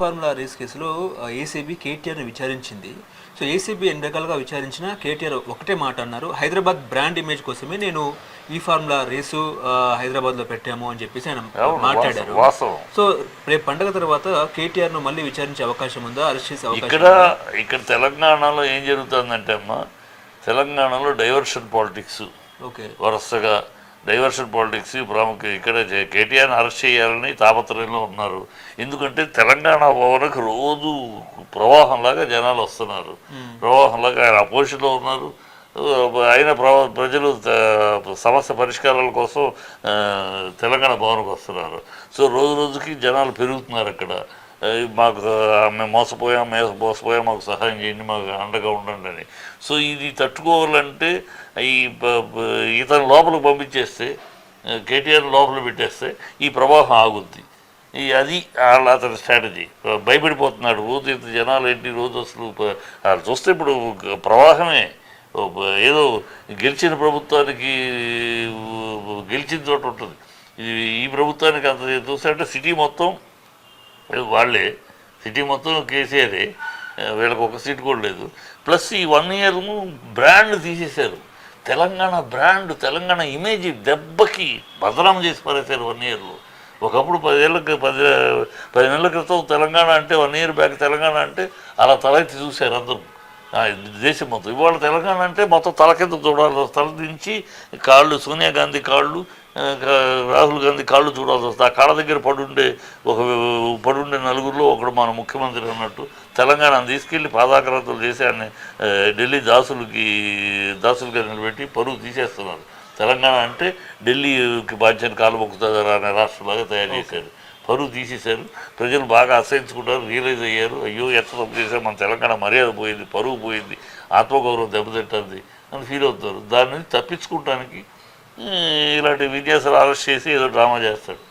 Formula race కేసులో ACB కేటీఆర్ని విచారించింది. So ACB ఎన్ని రకాలుగా విచారించినా కేటీఆర్ ఒకటే మాట అన్నారు. హైదరాబాద్ బ్రాండ్ ఇమేజ్ కోసమే నేను ఈ ఫార్ములా రేసు హైదరాబాద్లో పెట్టాము అని చెప్పేసి ఆయన మాట్లాడారు. సో రేపు పండగ తర్వాత కేటీఆర్ను మళ్ళీ విచారించే అవకాశం ఉందా? అరెస్ట్ చేసే అవకాశం ఇక్కడ ఇక్కడ తెలంగాణలో ఏం జరుగుతుందంటే అమ్మా తెలంగాణలో డైవర్షన్ పాలిటిక్స్ ఓకే. వరుసగా డైవర్షన్ పాలిటిక్స్ ప్రాముఖ్యం ఇక్కడ కేటీఆర్ని అరెస్ట్ చేయాలని తాపత్రయంలో ఉన్నారు. ఎందుకంటే తెలంగాణ భవన్కి రోజు ప్రవాహంలాగా జనాలు వస్తున్నారు. ప్రవాహంలాగా ఆయన అపోజిషన్లో ఉన్నారు. అయిన ప్రవ ప్రజలు సమస్య పరిష్కారాల కోసం తెలంగాణ భవన్కి వస్తున్నారు. సో రోజు రోజుకి జనాలు పెరుగుతున్నారు అక్కడ. మాకు మేము మోసపోయాం మేము మోసపోయాం మాకు సహాయం చేయండి మాకు అండగా ఉండండి అని. సో ఇది తట్టుకోవాలంటే ఈ ఇతను లోపలికి పంపించేస్తే కేటీఆర్ లోపల పెట్టేస్తే ఈ ప్రవాహం ఆగుద్ది. ఈ అది వాళ్ళ అతని స్ట్రాటజీ. భయపడిపోతున్నాడు. రోజు ఇంత జనాలు ఏంటి? రోజు అసలు వాళ్ళు చూస్తే ఇప్పుడు ప్రవాహమే. ఏదో గెలిచిన ప్రభుత్వానికి గెలిచిన చోట ఉంటుంది. ఈ ఈ ప్రభుత్వానికి అంత చూస్తే అంటే సిటీ మొత్తం వాళ్ళే. సిటీ మొత్తం కేసీఆరే వీళ్ళకి ఒక సీట్ కూడా లేదు. ప్లస్ ఈ వన్ ఇయర్ బ్రాండ్ తీసేశారు. తెలంగాణ బ్రాండ్ తెలంగాణ ఇమేజ్ దెబ్బకి బదనాం చేసి పడేశారు వన్ ఇయర్లో. ఒకప్పుడు పదేళ్ళకి పది పది నెలల క్రితం తెలంగాణ అంటే వన్ ఇయర్ బ్యాక్ తెలంగాణ అంటే అలా తలెత్తి చూశారు అందరూ. దేశం మొత్తం. ఇవాళ తెలంగాణ అంటే మొత్తం తల కింద చూడాలి తల దించి కాళ్ళు సోనియా గాంధీ కాళ్ళు రాహుల్ గాంధీ కాళ్ళు చూడాల్సి వస్తుంది ఆ కాళ్ళ దగ్గర పడుండే ఒక పడుండే నలుగురిలో ఒకడు మన ముఖ్యమంత్రి అన్నట్టు తెలంగాణను తీసుకెళ్ళి పాదాక్రాంతులు చేసి ఆయన ఢిల్లీ దాసులకి దాసులుగా నిలబెట్టి పరువు తీసేస్తున్నారు. తెలంగాణ అంటే ఢిల్లీకి బాధ్యత కాలు మొక్కుతుందా అనే రాష్ట్రంలాగా తయారు చేశారు. పరువు తీసేశారు. ప్రజలు బాగా అసహించుకుంటారు రియలైజ్ అయ్యారు. అయ్యో ఎంత తప్పు చేశారు మన తెలంగాణ మర్యాద పోయింది పరువు పోయింది ఆత్మగౌరవం దెబ్బతింటుంది అని ఫీల్ అవుతారు. దాని నుంచి తప్పించుకోవటానికి ఇలాంటి విన్యాసాలు అరెస్ట్ చేసి ఏదో డ్రామా చేస్తాడు.